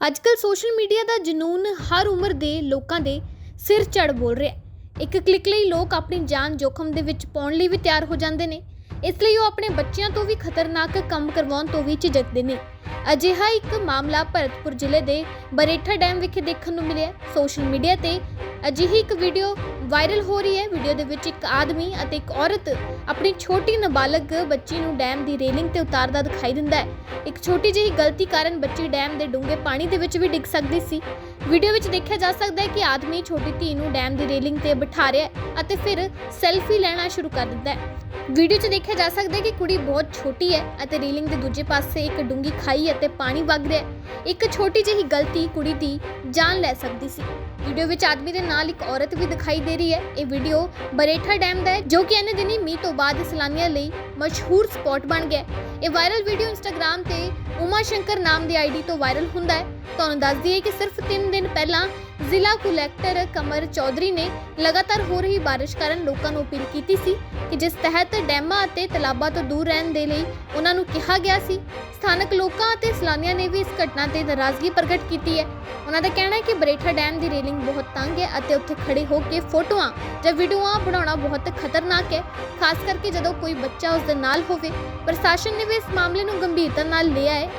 ਅੱਜਕੱਲ social media ਦਾ ਜਨੂਨ ਹਰ ਉਮਰ ਦੇ ਲੋਕਾਂ ਦੇ ਸਿਰ ਚੜ ਬੋਲ ਰਿਹਾ ਹੈ। ਇੱਕ ਕਲਿੱਕ ਲਈ ਲੋਕ ਆਪਣੀ ਜਾਨ ਜੋਖਮ ਦੇ ਵਿੱਚ ਪਾਉਣ ਲਈ ਵੀ ਤਿਆਰ ਹੋ ਜਾਂਦੇ ਨੇ। ਇਸ ਲਈ ਉਹ ਆਪਣੇ ਬੱਚਿਆਂ ਤੋਂ ਵੀ ਖਤਰਨਾਕ ਕੰਮ ਕਰਵਾਉਣ ਤੋਂ ਵੀ ਝਿਜਕਦੇ ਨੇ। ਅਜਿਹਾ ਇੱਕ ਮਾਮਲਾ ਭਰਤਪੁਰ ਜ਼ਿਲ੍ਹੇ ਦੇ ਬਰੇਠਾ ਡੈਮ ਵਿਖੇ ਦੇਖਣ ਨੂੰ ਮਿਲਿਆ ਸੋਸ਼ਲ ਮੀਡੀਆ ਤੇ ਅਜਿਹੀ ਇੱਕ ਵੀਡੀਓ ਵਾਇਰਲ ਹੋ ਰਹੀ ਹੈ। ਵੀਡੀਓ ਦੇ ਵਿੱਚ ਇੱਕ ਆਦਮੀ ਅਤੇ ਇੱਕ ਔਰਤ ਆਪਣੀ ਛੋਟੀ ਨਾਬਾਲਗ ਬੱਚੀ ਨੂੰ ਡੈਮ ਦੀ ਰੇਲਿੰਗ ਤੇ ਉਤਾਰਦਾ ਦਿਖਾਈ ਦਿੰਦਾ ਹੈ। ਇੱਕ ਛੋਟੀ ਜਿਹੀ ਗਲਤੀ ਕਾਰਨ ਬੱਚੀ ਡੈਮ ਦੇ ਡੂੰਘੇ ਪਾਣੀ ਦੇ ਵਿੱਚ ਵੀ ਡਿੱਗ ਸਕਦੀ ਸੀ। ਵੀਡੀਓ ਵਿੱਚ ਦੇਖਿਆ ਜਾ ਸਕਦਾ ਹੈ ਕਿ ਆਦਮੀ ਛੋਟੀ ਧੀ ਨੂੰ ਡੈਮ ਦੀ ਰੇਲਿੰਗ ਤੇ ਬਿਠਾ ਰਿਹਾ ਹੈ ਅਤੇ ਫਿਰ ਸੈਲਫੀ ਲੈਣਾ ਸ਼ੁਰੂ ਕਰ ਦਿੰਦਾ ਹੈ। ਵੀਡੀਓ 'ਚ ਦੇਖਿਆ ਜਾ ਸਕਦਾ ਹੈ ਕਿ ਕੁੜੀ ਬਹੁਤ ਛੋਟੀ ਹੈ ਅਤੇ ਰੇਲਿੰਗ ਦੇ ਦੂਜੇ ਪਾਸੇ ਇੱਕ ਡੂੰਗੀ ਖਾਈ ਅਤੇ ਪਾਣੀ ਵਗ ਰਿਹਾ ਹੈ। ਇੱਕ ਛੋਟੀ ਜਿਹੀ ਗਲਤੀ ਕੁੜੀ ਦੀ ਜਾਨ ਲੈ ਸਕਦੀ ਸੀ। ਵੀਡੀਓ ਵਿੱਚ ਆਦਮੀ ਦੇ ਨਾਲ ਇੱਕ ਔਰਤ ਵੀ ਦਿਖਾਈ ਦੇ ਰਹੀ ਹੈ, ਇਹ ਵੀਡੀਓ ਬਰੇਠਾ ਡੈਮ ਦਾ ਹੈ, ਜੋ ਕਿ ਇਹਨੇ ਦਿਨੀ ਮੀਂਹ ਤੋਂ ਬਾਅਦ ਸੈਲਾਨੀਆਂ ਲਈ ਮਸ਼ਹੂਰ ਸਪੌਟ ਬਣ ਗਿਆ ਇਹ ਵਾਇਰਲ ਵੀਡੀਓ ਇੰਸਟਾਗ੍ਰam ਤੇ ਉਮਾ ਸ਼ੰਕਰ ਨਾਮ ਦੀ ਆਈਡੀ ਤੋਂ ਵਾਇਰਲ ਹੁੰਦਾ ਹੈ। ਤੁਹਾਨੂੰ ਦੱਸ ਦਈਏ ਕਿ ਸਿਰਫ 3 ਦਿਨ ਪਹਿਲਾਂ ਜ਼ਿਲ੍ਹਾ ਕੁਲੈਕਟਰ ਕਮਰ ਚੌਧਰੀ ਨੇ ਲਗਾਤਾਰ ਹੋ ਰਹੀ ਬਾਰਿਸ਼ ਕਾਰਨ ਲੋਕਾਂ ਨੂੰ ਅਪੀਲ ਕੀਤੀ ਸੀ ਕਿ ਜਿਸ ਤਹਿਤ ਡੈਮਾਂ ਅਤੇ ਤਲਾਬਾਂ ਤੋਂ ਦੂਰ ਰਹਿਣ ਦੇ ਲਈ ਉਹਨਾਂ ਨੂੰ ਕਿਹਾ ਗਿਆ ਸੀ। ਸਥਾਨਕ ਲੋਕਾਂ ਅਤੇ ਸੈਲਾਨੀਆਂ ਨੇ ਵੀ ਇਸ ਘਟਨਾ ਤੇ ਨਾਰਾਜ਼ਗੀ ਪ੍ਰਗਟ ਕੀਤੀ ਹੈ। ਉਹਨਾਂ ਦਾ ਕਹਿਣਾ ਹੈ ਕਿ ਬਰੇਠਾ ਡੈਮ ਦੀ ਰੇਲਿੰਗ ਬਹੁਤ ਤੰਗ ਹੈ ਅਤੇ ਉੱਥੇ ਖੜੇ ਹੋ ਕੇ ਫੋਟੋਆਂ ਜਾਂ ਵੀਡੀਓਆਂ ਬਣਾਉਣਾ ਬਹੁਤ ਖਤਰਨਾਕ ਹੈ, ਖਾਸ ਕਰਕੇ ਜਦੋਂ ਕੋਈ ਬੱਚਾ ਉਸ ਦੇ ਨਾਲ ਹੋਵੇ। ਪ੍ਰਸ਼ਾਸਨ ਨੇ ਵੀ ਇਸ ਮਾਮਲੇ ਨੂੰ ਗੰਭੀਰਤਾ ਨਾਲ ਲਿਆ ਹੈ